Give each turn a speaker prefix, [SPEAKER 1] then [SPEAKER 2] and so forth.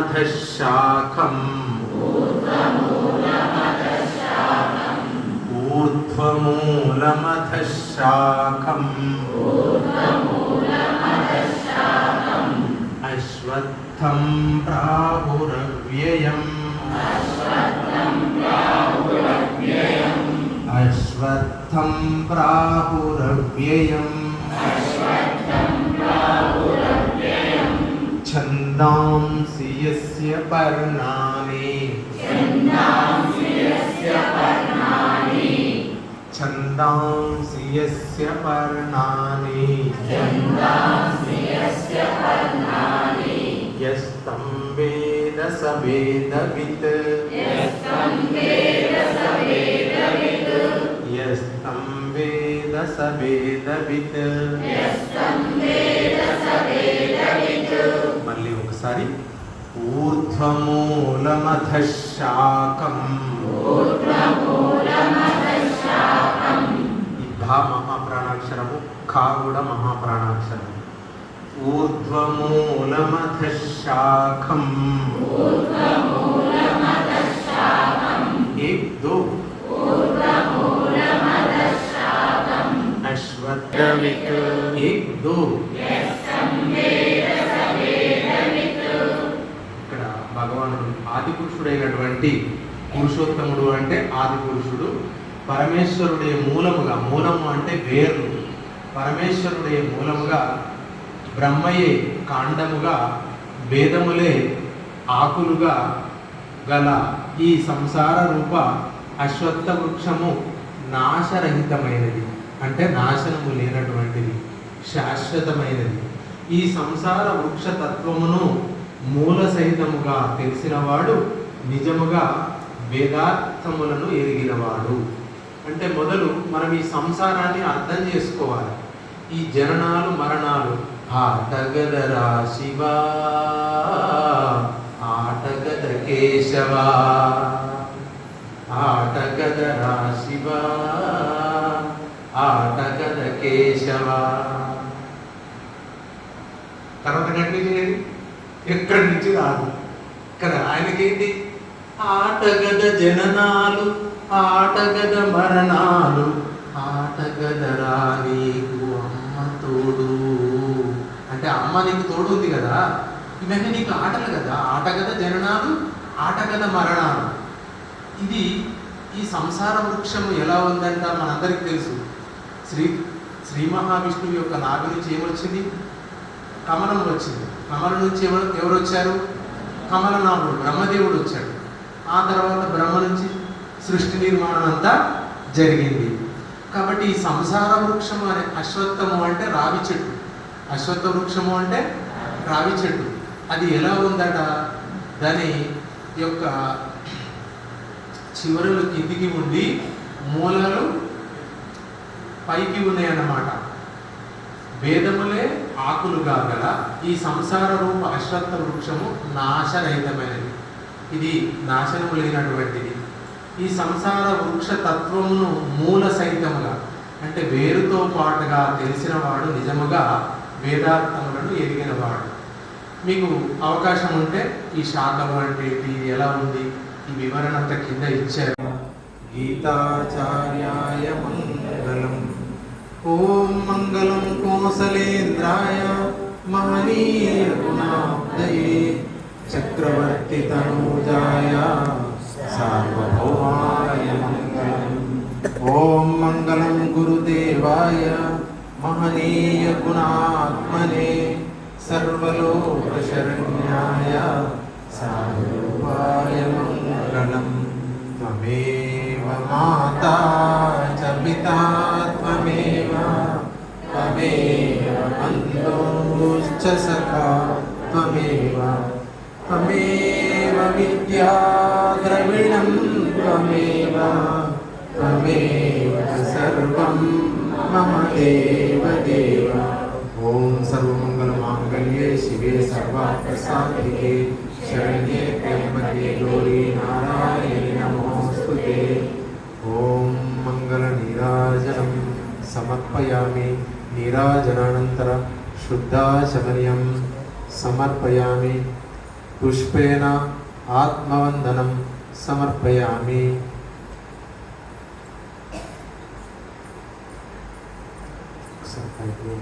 [SPEAKER 1] शाखम् ऊर्ध्वमूलमधः शाखम् अश्वत्थं प्राहुरव्ययम् अश्वत्थं प्राहुरव्ययम् छन्दांसि यस्य पर्णानि छन्दांसि यस्य पर्णानि यस्तं वेद स वेदवित् यस्तं वेद स वेदवित् यस्तं वेद स वेदवित् ఒకసారి ఊర్ధ్వమూలమధ శాకం ఈ ధా మహాప్రాణాక్షరము ఖా కూడా మహాప్రాణాక్షరము ఊర్ధ్వమూలమధ శాఖం एक दो अश्वत्थवित् एक दो పురుషుడైనటువంటి పురుషోత్తముడు అంటే ఆది పురుషుడు పరమేశ్వరుడే మూలముగా మూలము అంటే వేరు. పరమేశ్వరుడే మూలముగా బ్రహ్మయే కాండముగా వేదములే ఆకులుగా గల ఈ సంసార రూప అశ్వత్థ వృక్షము నాశరహితమైనది. అంటే నాశనము లేనటువంటిది శాశ్వతమైనది. ఈ సంసార వృక్ష తత్వమును మూల సహితముగా తెలిసినవాడు నిజముగా వేదార్థములను ఎరిగినవాడు. అంటే మొదలు మనం ఈ సంసారాన్ని అర్థం చేసుకోవాలి. ఈ జననాలు మరణాలు. ఆటగదరా శివ ఆటగద కేశవా ఆటగదరా శివ ఆటగద కేశవా. తర్వాత కనిపించలేదు ఎక్కడి నుంచి రాదు. కదా ఆయనకేంటి? ఆటగద జననాలు ఆటగద మరణాలు ఆటగదరా నీకు అమ్మ తోడు. అంటే అమ్మ నీకు తోడు ఉంది కదా? ఇవన్నీ నీకు ఆటలు కదా? ఆటగద జననాలు ఆటగద మరణాలు. ఇది ఈ సంసార వృక్షం ఎలా ఉందంట మనందరికి తెలుసు. శ్రీ శ్రీ మహావిష్ణువు యొక్క నాభి నుంచి ఏమొచ్చింది? కమలం వచ్చింది. కమలం నుంచి ఎవరు ఎవరు వచ్చారు కమలనాభుడు బ్రహ్మదేవుడు వచ్చాడు. ఆ తర్వాత బ్రహ్మ నుంచి సృష్టి నిర్మాణం అంతా జరిగింది. కాబట్టి ఈ సంసార వృక్షము అనే అశ్వత్థము అంటే రావి చెట్టు. అశ్వత్థ వృక్షము అంటే రావి చెట్టు. అది ఎలా ఉందట? దాని యొక్క చివరలు కిందికి ఉండి మూలలు పైకి ఉన్నాయన్నమాట. వేదములే ఆకులుగా గల ఈ సంసార రూప అశ్వత్థ వృక్షము నాశరహితమైనది. ఇది నాశనము లేనటువంటిది. ఈ సంసార వృక్ష తత్వమును మూల సహితముగా అంటే వేరుతో పాటుగా తెలిసినవాడు నిజముగా వేదార్థములను ఎరిగినవాడు మీకు అవకాశం ఉంటే ఈ శాఖము అంటే ఇది ఎలా ఉంది? ఈ వివరణ అంతా కింద ఇచ్చారు. గీతాచార్యాయ మంగళం. ఓం మంగళం కోసలేంద్రాయ మహనీయ గుణాబ్దయే చక్రవర్తి తనూజాయ సార్వభౌమాయ మంగళం ఓం మంగళం గురుదేవాయ మహనీయ గుణాత్మనే సర్వలోకశరణ్యాయ సారూపాయ మంగళం त्वमेव माता च पिता त्वमेव त्वमेव बन्धुश्च सखा त्वमेव त्वमेव विद्या द्रविणं त्वमेव त्वमेव सर्वं मम देव देव ॐ सर्वमङ्गलमाङ्गल्ये शिवे सर्वार्थसाधिके शरण्ये त्र्यम्बके गौरी नारायणि नमोऽस्तुते ॐ मङ्गलनीराजनं समर्पयामि नीराजनानन्तर शुद्धाशमर्यं समर्पयामि పుష్పేణ ఆత్మవందనం సమర్పయామి ఒకసారి పైకి.